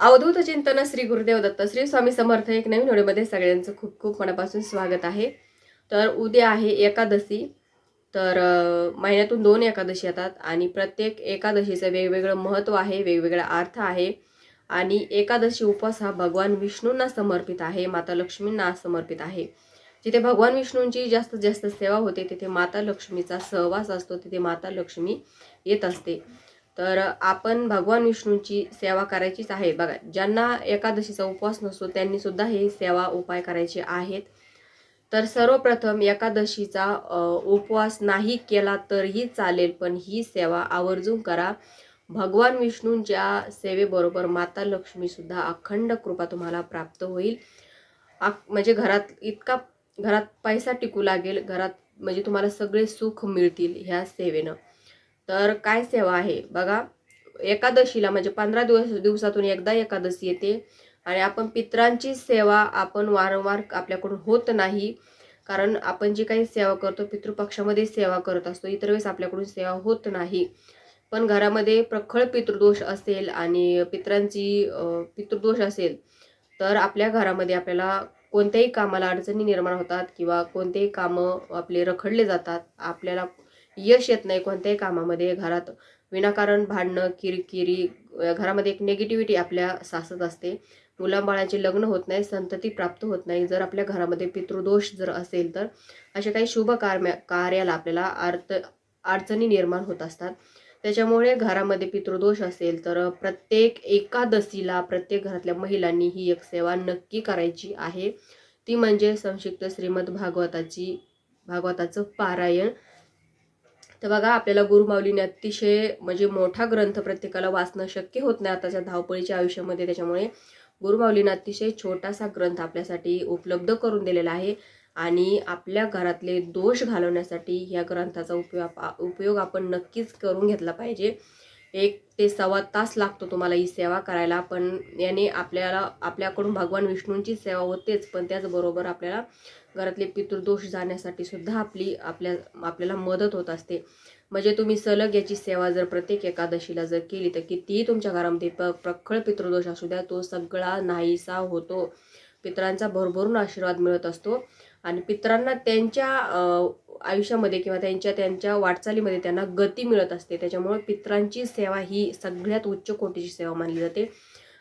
अवधूत चिंतन श्री गुरुदेव दत्त. श्री स्वामी समर्थ एक नवीन व्हिडिओमध्ये सगळ्यांचं खूप खूप मनापासून स्वागत आहे. तर उद्या आहे एकादशी. तर महिन्यातून दोन एकादशी येतात आणि प्रत्येक एकादशीचं वेगवेगळं महत्त्व आहे वेगवेगळा अर्थ आहे. आणि एकादशी उपवास हा भगवान विष्णूंना समर्पित आहे माता लक्ष्मींना समर्पित आहे. जिथे भगवान विष्णूंची जास्तीत जास्त सेवा होते तिथे माता लक्ष्मीचा सहवास असतो तिथे माता लक्ष्मी येत असते. तर आपण भगवान विष्णूंची सेवा करायचीच आहे. बघा ज्यांना एकादशीचा उपवास नसतो त्यांनी सुद्धा हे सेवा उपाय करायचे आहेत. तर सर्वप्रथम एकादशीचा उपवास नाही केला तरीही चालेल पण ही सेवा आवर्जून करा. भगवान विष्णूंच्या सेवेबरोबर माता लक्ष्मी सुद्धा अखंड कृपा तुम्हाला प्राप्त होईल. म्हणजे घरात इतका घरात पैसा टिकू लागेल घरात म्हणजे तुम्हाला सगळे सुख मिळतील ह्या सेवेनं. तर काय सेवा आहे? बघा एकादशीला म्हणजे पंधरा दिवस दिवसातून एकदा एकादशी येते आणि आपण पित्रांची सेवा आपण वारंवार आपल्याकडून होत नाही. कारण आपण जी काही सेवा करतो पितृपक्षामध्ये सेवा करत असतो इतर वेळेस आपल्याकडून सेवा होत नाही. पण घरामध्ये प्रखळ पितृदोष असेल आणि पित्रांची पितृदोष असेल तर आपल्या घरामध्ये आपल्याला कोणत्याही कामाला अडचणी निर्माण होतात किंवा कोणतेही कामं आपले रखडले जातात आपल्याला यश येत नाही कोणत्याही कामामध्ये घरात विनाकारण भांडणं किरकिरी घरामध्ये एक निगेटिव्हिटी आपल्या सासत असते. मुलांबाळाचे लग्न होत नाही संतती प्राप्त होत नाही. जर आपल्या घरामध्ये पितृदोष जर असेल तर अशा काही शुभ कार्य कार्याला आपल्याला अर्थ अडचणी निर्माण होत असतात. त्याच्यामुळे घरामध्ये पितृदोष असेल तर प्रत्येक एकादशीला प्रत्येक घरातल्या महिलांनी ही एक सेवा नक्की करायची आहे. ती म्हणजे संक्षिप्त श्रीमद भागवताची भागवताचं पारायण. तर बघा आपल्याला गुरुमाऊलीने अतिशय म्हणजे मोठा ग्रंथ प्रत्येकाला वाचणं शक्य होत नाही आताच्या धावपळीच्या आयुष्यामध्ये. त्याच्यामुळे गुरुमाऊलीने अतिशय छोटासा ग्रंथ आपल्यासाठी उपलब्ध करून दिलेला आहे. आणि आपल्या घरातले दोष घालवण्यासाठी ह्या ग्रंथाचा उपयोग उपयोग आपण नक्कीच करून घेतला पाहिजे. एक ते सव्वा तास लागतो तुम्हाला ही सेवा करायला पण याने आपल्याला आपल्याकडून भगवान विष्णूंची सेवा होतेच पण त्याचबरोबर आपल्याला घरातले पितृदोष जाण्यासाठी सुद्धा आपली आपल्या आपल्याला मदत होत असते. म्हणजे तुम्ही सलग याची सेवा जर प्रत्येक एकादशीला जर केली तर कितीही तुमच्या घरामध्ये प प्रखळ पितृदोष असू द्या तो सगळा नाहीसा होतो. पित्रांचा भरभरून आशीर्वाद मिळत असतो. आणि पितरांना त्यांच्या आयुष्यामध्ये किंवा त्यांच्या त्यांच्या वाटचालीमध्ये त्यांना गती मिळत असते. त्याच्यामुळे पितरांची सेवा ही सगळ्यात उच्च कोटीची सेवा मानली जाते.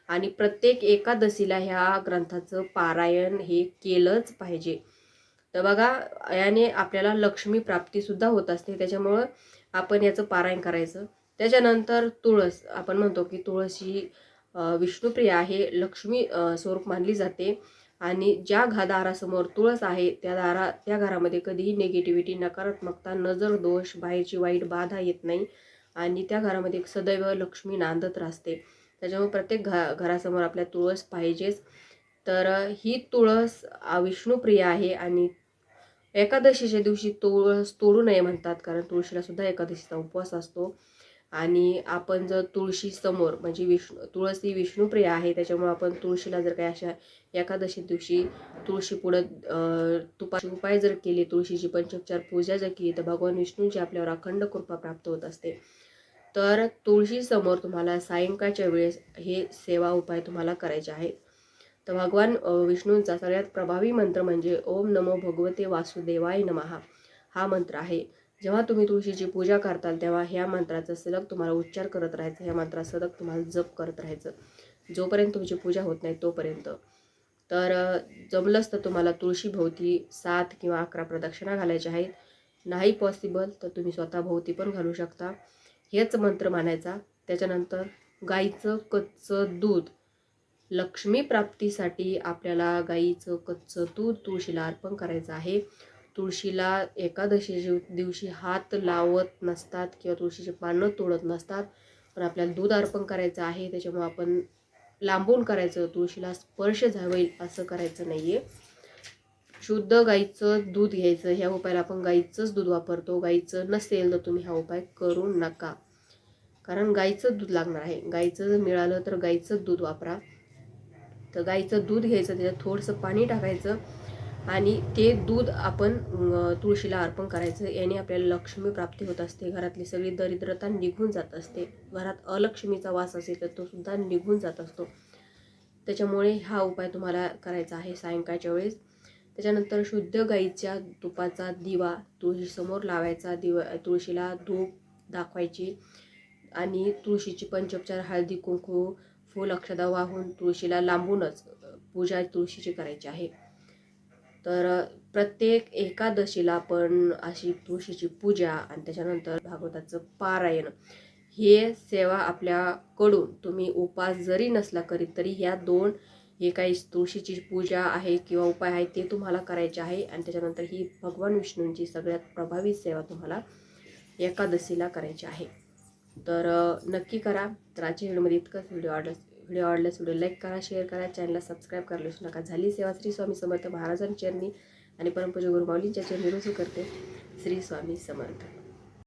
आणि प्रत्येक एकादशीला ह्या ग्रंथाचं पारायण हे केलंच पाहिजे. तर बघा याने आपल्याला लक्ष्मी प्राप्तीसुद्धा होत असते. त्याच्यामुळं आपण याचं पारायण करायचं. त्याच्यानंतर तुळस आपण म्हणतो की तुळस ही विष्णुप्रिया आहे लक्ष्मी स्वरूप मानली जाते. आणि ज्या घा दारासमोर तुळस आहे त्या दारा त्या घरामध्ये कधीही निगेटिव्हिटी नकारात्मकता नजर दोष बाहेरची वाईट बाधा येत नाही. आणि त्या घरामध्ये सदैव लक्ष्मी नांदत राहते. त्याच्यामुळे प्रत्येक घा घरासमोर आपल्या तुळस पाहिजेच. तर ही तुळस विष्णुप्रिया विष्णुप्रिय आहे आणि एकादशीच्या दिवशी तुळस तोडू नये म्हणतात कारण तुळशीला सुद्धा एकादशीचा उपवास असतो. आणि आपण जर तुळशी समोर म्हणजे विष्णू तुळस ही विष्णुप्रिय आहे त्याच्यामुळे आपण तुळशीला जर काही अशा एकादशी दिवशी तुळशी पुढं तुपाची उपाय जर केली तुळशीची पंचोपचार पूजा जर केली तर भगवान विष्णूंची आपल्यावर अखंड कृपा प्राप्त होत असते. तर तुळशीसमोर तुम्हाला सायंकाळच्या वेळेस हे सेवा उपाय तुम्हाला करायचे आहेत. तर भगवान विष्णूंचा सगळ्यात प्रभावी मंत्र म्हणजे ओम नमो भगवते वासुदेवाय नमहा हा मंत्र आहे. जेव्हा तुम्ही तुळशीची पूजा करताल तेव्हा ह्या मंत्राचा सलग तुम्हाला उच्चार करत राहायचं ह्या मंत्रा सलग तुम्हाला जप करत राहायचं. जोपर्यंत तुमची पूजा होत नाही तोपर्यंत. तर जमलंच तर तुम्हाला तुळशीभोवती सात किंवा अकरा प्रदक्षिणा घालायच्या आहेत. नाही पॉसिबल तर तुम्ही स्वतः भोवती पण घालू शकता. हेच मंत्र मानायचा. त्याच्यानंतर गाईचं कच्चं दूध. लक्ष्मी प्राप्तीसाठी आपल्याला गाईचं कच्चं दूध तुळशीला अर्पण करायचं आहे. तुळशीला एकादशी दिवशी हात लावत नसतात किंवा तुळशीचे पानं तोडत नसतात पण आपल्याला दूध अर्पण करायचं आहे. त्याच्यामुळे आपण लांबून करायचं तुळशीला स्पर्श झावेल असं करायचं नाही आहे शुद्ध गाईचं दूध घ्यायचं ह्या उपायाला आपण गाईचंच दूध वापरतो. गाईचं नसेल तर तुम्ही हा उपाय करू नका. कारण गाईचं दूध लागणार आहे. गाईचं जर मिळालं तर गाईचं दूध वापरा. तर गाईचं दूध घ्यायचं त्याच्यात थोडंसं पाणी टाकायचं आणि ते दूध आपण तुळशीला अर्पण करायचं. याने आपल्याला लक्ष्मी प्राप्ती होत असते. घरातली सगळी दरिद्रता निघून जात असते. घरात अलक्ष्मीचा वास असेल तर तो सुद्धा निघून जात असतो. त्याच्यामुळे हा उपाय तुम्हाला करायचा आहे सायंकाळच्या वेळेस. त्याच्यानंतर शुद्ध गाईच्या तुपाचा दिवा तुळशीसमोर लावायचा. दिवा तुळशीला धूप दाखवायची आणि तुळशीची पंचोपचार हळदी कुंकू हो फूल अक्षदा वाहून हो तुळशीला लांबूनच पूजा तुळशीची करायची आहे. तर प्रत्येक एकादशीला आपण अशी तुळशीची पूजा आणि त्याच्यानंतर भागवताचं पारायण हे सेवा आपल्याकडून तुम्ही उपास जरी नसला करीत तरी ह्या दोन हे काही तुळशीची पूजा आहे किंवा उपाय आहे ते तुम्हाला करायचे आहे आणि त्याच्यानंतर ही भगवान विष्णूंची सगळ्यात प्रभावी सेवा तुम्हाला एकादशीला करायची आहे. तर नक्की करा. तर आजच्या व्हिडिओमध्ये इतकंच. व्हिडिओ आवडल्यास व्हिडिओ आवडल्यास व्हिडिओ लाईक करा शेअर करा चॅनलला सबस्क्राईब करायला विसरू नका. झाली सेवा श्री स्वामी समर्थ महाराजांच्या चरणी आणि परमपूज गुरुमाऊलींच्या चरणी रुजू करते. श्री स्वामी समर्थ.